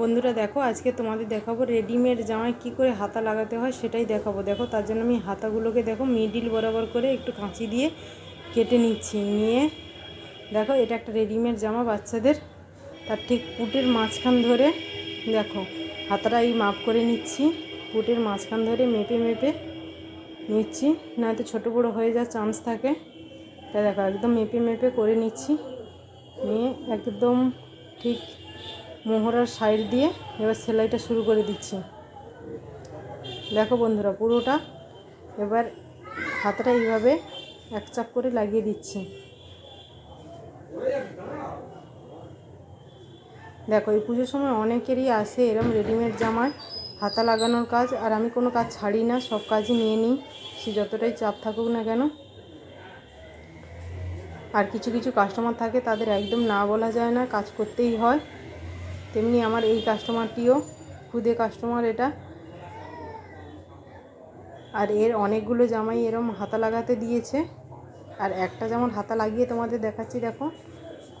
বন্ধুরা দেখো, আজকে তোমাদের দেখাবো রেডিমেড জামায় কি করে হাতা লাগাতে হয় সেটাই দেখাবো। দেখো, তার জন্য আমি হাতাগুলোকে দেখো মিডিল বরাবর করে একটু কাঁচি দিয়ে কেটে নিচ্ছি, নিয়ে দেখো, এটা একটা রেডিমেড জামা বাচ্চাদের। তার ঠিক পুটের মাঝখান ধরে দেখো, হাতাটা এই মাপ করে নিচ্ছি, পুটের মাঝখান ধরে মেপে মেপে নিচ্ছি, নয়তো ছোটো বড়ো হয়ে যাওয়ার চান্স থাকে। তাই দেখো, একদম মেপে মেপে করে নিচ্ছি, নিয়ে একদম ঠিক মোহরার সাইড দিয়ে এবার সেলাইটা শুরু করে দিচ্ছি। দেখো বন্ধুরা, পুরোটা এবার হাতটা এইভাবে এক চাপ করে লাগিয়ে দিচ্ছি। দেখো, এই পুজোর সময় অনেকেরই আসে এরম রেডিমেড জামায় হাতা লাগানোর কাজ, আর আমি কোনো কাজ ছাড়ি না, সব কাজই নিয়ে নিই, সে যতটাই চাপ থাকুক না কেন। আর কিছু কিছু কাস্টমার থাকে, তাদের একদম না বলা যায় না, কাজ করতেই হয়। তেমনি আমার এই কাস্টমারটিও খুদে কাস্টমার এটা। আর এর অনেকগুলো জামাই এরম হাতা লাগাতে দিয়েছে। আর একটা যেমন হাতা লাগিয়ে তোমাদের দেখাচ্ছি, দেখো।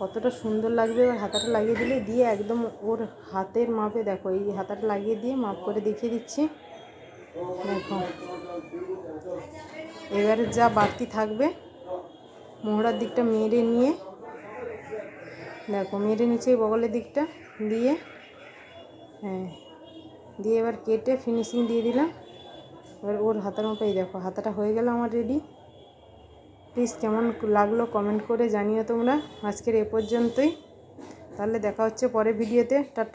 কতটা সুন্দর লাগবে এবার হাতাটা লাগিয়ে দিলে। দিয়ে একদম ওর হাতের মাপে দেখো, এই হাতাটা লাগিয়ে দিয়ে মাপ করে দেখিয়ে দিচ্ছি। দেখো। এবারে যা বাড়তি থাকবে, মোহরার দিকটা মেরে নিয়ে দেখো, মেরে নিচে বগলের দিকটা দিয়ে। হ্যাঁ দিয়ে এবার কেটে ফিনিশিং দিয়ে দিলাম। এবার ওর হাতার মতোই দেখো, হাতাটা হয়ে গেল আমার রেডি প্লিজ কেমন লাগল কমেন্ট করে জানিও তোমরা। আজকের এ পর্যন্তই। তাহলে দেখা হচ্ছে পরে ভিডিওতে টাটা।